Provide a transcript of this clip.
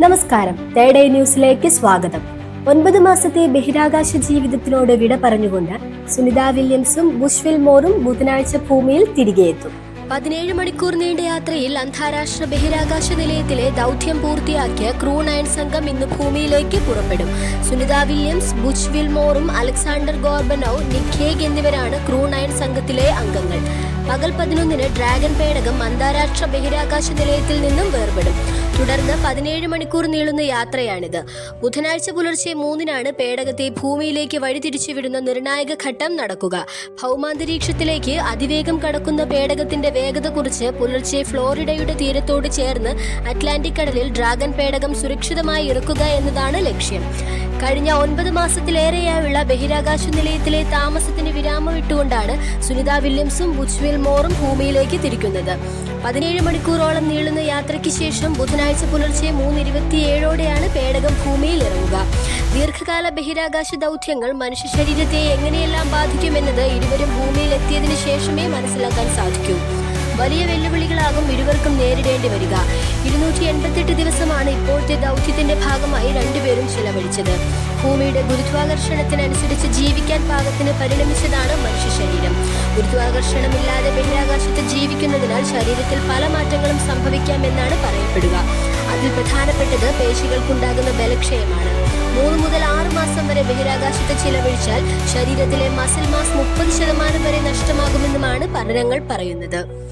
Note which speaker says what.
Speaker 1: നമസ്കാരം. ഐ ന്യൂസിലേക്ക് സ്വാഗതം. ഒൻപത് മാസത്തെ ബഹിരാകാശ ജീവിതത്തിനോട് വിട പറഞ്ഞുകൊണ്ട് സുനിത വില്യംസും ബുഷ്വിൽ മോറും ബുധനാഴ്ച ഭൂമിയിൽ തിരികെ എത്തും പതിനേഴ് മണിക്കൂർ നീണ്ട യാത്രയിൽ അന്താരാഷ്ട്ര ബഹിരാകാശ നിലയത്തിലെ ദൗത്യം പൂർത്തിയാക്കിയ ക്രൂ നയൻ സംഘം ഇന്ന് ഭൂമിയിലേക്ക് പുറപ്പെടും. സുനിത വില്യംസ് ബുച്ച് വിൽമോറും അലക്സാണ്ടർ ഗോർബനോ നിഖേഗ് എന്നിവരാണ് ക്രൂ നയൻ സംഘത്തിലെ അംഗങ്ങൾ. പകൽ പതിനൊന്നിന് ഡ്രാഗൺ പേടകം അന്താരാഷ്ട്ര ബഹിരാകാശ നിലയത്തിൽ നിന്നും വേർപെടും. തുടർന്ന് പതിനേഴ് മണിക്കൂർ നീളുന്ന യാത്രയാണിത്. ബുധനാഴ്ച പുലർച്ചെ മൂന്നിനാണ് പേടകത്തെ ഭൂമിയിലേക്ക് വഴിതിരിച്ചുവിടുന്ന നിർണായക ഘട്ടം നടക്കുക. ഭൗമാന്തരീക്ഷത്തിലേക്ക് അതിവേഗം കടക്കുന്ന പേടകത്തിന്റെ വേഗത കുറിച്ച് പുലർച്ചെ ഫ്ലോറിഡയുടെ തീരത്തോട് ചേർന്ന് അറ്റ്ലാന്റിക് കടലിൽ ഡ്രാഗൺ പേടകം സുരക്ഷിതമായി ഇറക്കുക എന്നതാണ് ലക്ഷ്യം. കഴിഞ്ഞ ഒൻപത് മാസത്തിലേറെയായുള്ള ബഹിരാകാശ നിലയത്തിലെ താമസത്തിന് വിരാമമിട്ടുകൊണ്ടാണ് സുനിത വില്യംസും ബുച്ച്വിൽ മോറും ഭൂമിയിലേക്ക് തിരിക്കുന്നത്. പതിനേഴ് മണിക്കൂറോളം നീളുന്ന യാത്രയ്ക്ക് ശേഷം ബുധനാഴ്ച പുലർച്ചെ മൂന്ന് ഇരുപത്തിയേഴോടെയാണ് പേടകം ഭൂമിയിൽ ഇറങ്ങുക. ദീർഘകാല ബഹിരാകാശ ദൗത്യങ്ങൾ മനുഷ്യ ശരീരത്തെ എങ്ങനെയെല്ലാം ബാധിക്കുമെന്നത് ഇരുവരും ഭൂമിയിൽ എത്തിയതിനു ശേഷമേ മനസ്സിലാക്കാൻ സാധിക്കൂ. വലിയ വെല്ലുവിളികളാകും ഇരുവർക്കും നേരിടേണ്ടി വരിക. ഇരുന്നൂറ്റി എൺപത്തെട്ട് ദിവസമാണ് ഇപ്പോഴത്തെ ദൗത്യത്തിന്റെ ഭാഗമായി രണ്ടുപേരും ചിലവഴിച്ചത്. ഭൂമിയുടെ ഗുരുത്വാകർഷണത്തിനനുസരിച്ച് ജീവിക്കാൻ പാകത്തിന് പരിണമിച്ചതാണ് മനുഷ്യ ശരീരം. ഗുരുത്വാകർഷണമില്ലാതെ ബഹിരാകാശത്ത് ജീവിക്കുന്നതിനാൽ ശരീരത്തിൽ പല മാറ്റങ്ങളും സംഭവിക്കാമെന്നാണ് പറയപ്പെടുക. അതിൽ പ്രധാനപ്പെട്ടത് പേശികൾക്കുണ്ടാകുന്ന ബലക്ഷയമാണ്. മൂന്ന് മുതൽ ആറ് മാസം വരെ ബഹിരാകാശത്ത് ചിലവഴിച്ചാൽ ശരീരത്തിലെ മസിൽ മാസ് മുപ്പത് ശതമാനം വരെ നഷ്ടമാകുമെന്നുമാണ് പഠനങ്ങൾ പറയുന്നത്.